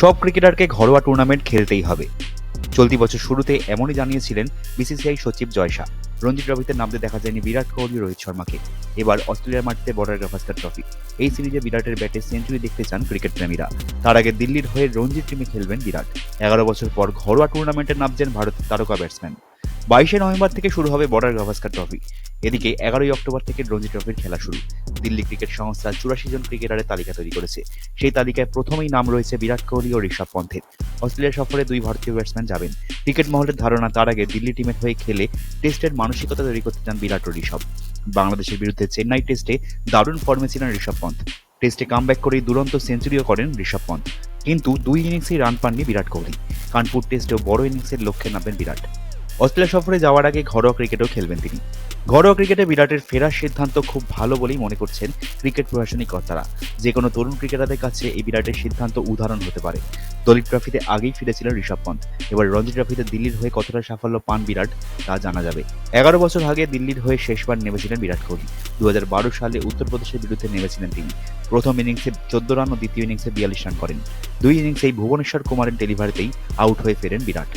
সব ক্রিকেটারকে ঘরোয়া টুর্নামেন্ট খেলতেই হবে। চলতি বছর শুরুতে এমনই জানিয়েছিলেন বিসিসিআই সচিব জয় শাহ। রঞ্জি ট্রফিতে নামতে দেখা যায়নি বিরাট কোহলি, রোহিত শর্মাকে। এবার অস্ট্রেলিয়ার মাটিতে বর্ডার গাভাস্কার ট্রফি। এই সিরিজে বিরাটের ব্যাটে সেঞ্চুরি দেখতে চান ক্রিকেট প্রেমীরা। তার আগে দিল্লির হয়ে রঞ্জি টিমে খেলবেন বিরাট। এগারো বছর পর ঘরোয়া টুর্নামেন্টে নামছেন ভারতের তারকা ব্যাটসম্যান বাইশে নভেম্বর থেকে শুরু হবে বর্ডার গাভাস্কার ট্রফি। এদিকে এগারোই অক্টোবর থেকে রঞ্জি ট্রফির খেলা শুরু। দিল্লি ক্রিকেট সংস্থা চুরাশি জন ক্রিকেটারের তালিকা তৈরি করেছে। সেই তালিকায় প্রথমেই নাম রয়েছে বিরাট কোহলি ও ঋষভ পন্থের। অস্ট্রেলিয়া সফরে দুই ভারতীয় ব্যাটসম্যান যাবেন। ক্রিকেট মহলের ধারণা, তার আগে দিল্লি টিমের হয়ে খেলে টেস্টের মানসিকতা তৈরি করতে চান বিরাট ও ঋষভ। বাংলাদেশের বিরুদ্ধে চেন্নাই টেস্টে দারুণ ফর্মে ছিলেন ঋষভ পন্থ। টেস্টে কামব্যাক করেই দুরন্ত সেঞ্চুরিও করেন ঋষভ পন্থ। কিন্তু দুই ইনিংসেই রান পাননি বিরাট কোহলি। কানপুর টেস্টেও বড় ইনিংসের লক্ষ্যে নামবেন বিরাট। অস্ট্রেলিয়া সফরে যাওয়ার আগে ঘরোয়া ক্রিকেটও খেলবেন তিনি। ঘরোয়া ক্রিকেটে বিরাটের ফেরার সিদ্ধান্ত খুব ভালো বলেই মনে করছেন ক্রিকেট প্রশাসনিক কর্তারা। যে কোনো তরুণ ক্রিকেটারদের কাছে এই বিরাটের সিদ্ধান্ত উদাহরণ হতে পারে। দলিত ট্রফিতে আগেই ফিরেছিলেন ঋষভ পন্থ। এবার রঞ্জি ট্রফিতে দিল্লির হয়ে কতটা সাফল্য পান বিরাট, তা জানা যাবে। এগারো বছর আগে দিল্লির হয়ে শেষবার নেমেছিলেন বিরাট কোহলি। দু হাজার বারো সালে উত্তরপ্রদেশের বিরুদ্ধে নেমেছিলেন তিনি। প্রথম ইনিংসে চোদ্দ রান ও দ্বিতীয় ইনিংসে বিয়াল্লিশ রান করেন। দুই ইনিংসেই ভুবনেশ্বর কুমারের ডেলিভারিতেই আউট হয়ে ফেরেন বিরাট।